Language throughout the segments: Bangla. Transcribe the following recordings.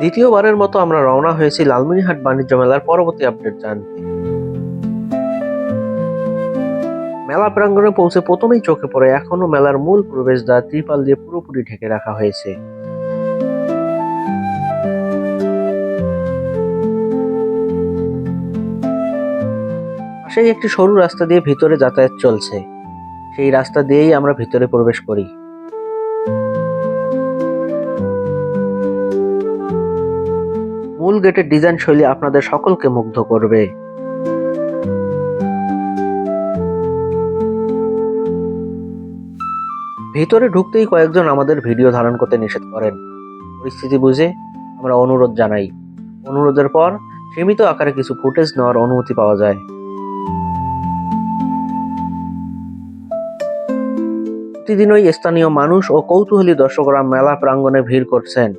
দ্বিতীয়বারের মতো আমরা রওনা হয়েছি লালমনিরহাট বাণিজ্য মেলার পরবর্তী আপডেট জানতে। মেলা প্রাঙ্গণে পৌঁছে প্রথমেই চোখে পড়ে এখনও মেলার মূল প্রবেশদ্বার ত্রিপাল দিয়ে পুরোপুরি ঢেকে রাখা হয়েছে। পাশেই একটি সরু রাস্তা দিয়ে ভিতরে যাতায়াত চলছে। সেই রাস্তা দিয়েই আমরা ভিতরে প্রবেশ করি। মূল গেটের ডিজাইন শৈলী আপনাদের সকলকে মুগ্ধ করবে। ভিতরে ঢুকতেই কয়েকজন আমাদের ভিডিও ধারণ করতে নিষেধ করেন। পরিস্থিতি বুঝে আমরা অনুরোধ জানাই। অনুরোধের পর সীমিত আকারে কিছু ফুটেজ নেওয়ার অনুমতি পাওয়া যায়। প্রতিদিনই স্থানীয় মানুষ ও কৌতূহলী দর্শকরা মেলা প্রাঙ্গণে ভিড় করছেন।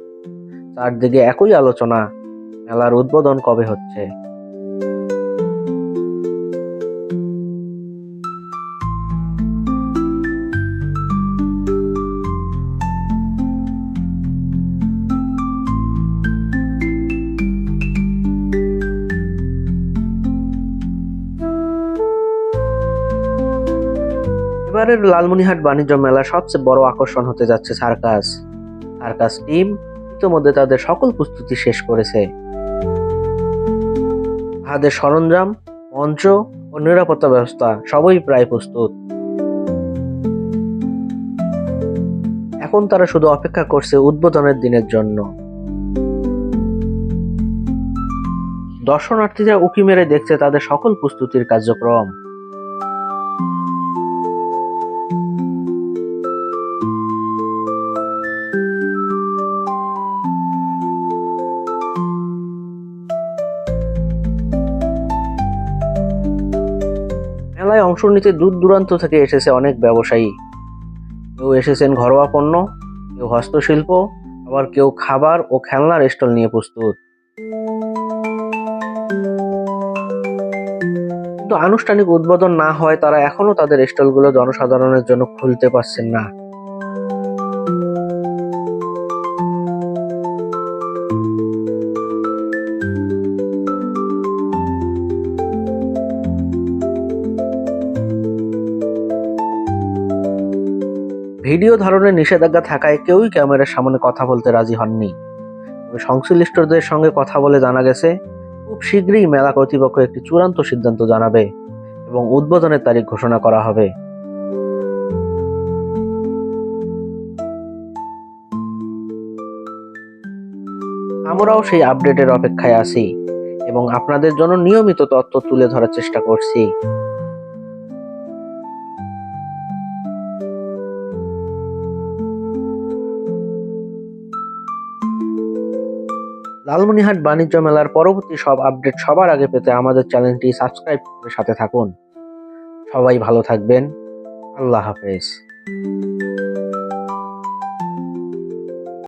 চারদিকে একই আলোচনা। মেলার উদ্বোধন কবে হচ্ছে? এবারের লালমনিহাট বাণিজ্য মেলা সবচেয়ে বড় আকর্ষণ হতে যাচ্ছে সার্কাস। সার্কাস টিম ইতিমধ্যে তাদের সকল প্রস্তুতি শেষ করেছে। হাতের সরঞ্জাম, মঞ্চ ও নিরাপত্তা ব্যবস্থা সবই প্রায় প্রস্তুত। এখন তারা শুধু অপেক্ষা করছে উদ্বোধনের দিনের জন্য। দর্শনার্থীরা উকি মেরে দেখছে তাদের সকল প্রস্তুতির কার্যক্রম। মেলায় অংশ নিতে দূর দূরান্ত থেকে এসেছে অনেক ব্যবসায়ী। কেউ এসেছেন ঘরোয়া পণ্য, কেউ হস্তশিল্প, আবার কেউ খাবার ও খেলনার স্টল নিয়ে প্রস্তুত। কিন্তু আনুষ্ঠানিক উদ্বোধন না হয় তারা এখনও তাদের স্টলগুলো জনসাধারণের জন্য খুলতে পারছেন না। ভিডিও ধারণের নিষেধাজ্ঞা থাকায় কেউই ক্যামেরার সামনে কথা বলতে রাজি হননি। সংশ্লিষ্টদের সঙ্গে কথা বলে জানা গেছে, খুব শীঘ্রই মেলা কর্তৃপক্ষ একটি চূড়ান্ত সিদ্ধান্ত জানাবে এবং উদ্বোধনের তারিখ ঘোষণা করা হবে। আমরাও সেই আপডেটের অপেক্ষায় আছি এবং আপনাদের জন্য নিয়মিত তথ্য তুলে ধরার চেষ্টা করছি। লালমনিরহাট বাণিজ্য মেলার পরবর্তী সব আপডেট সবার আগে পেতে আমাদের চ্যানেলটি সাবস্ক্রাইব করে সাথে থাকুন। সবাই ভালো থাকবেন। আল্লাহ হাফেজ।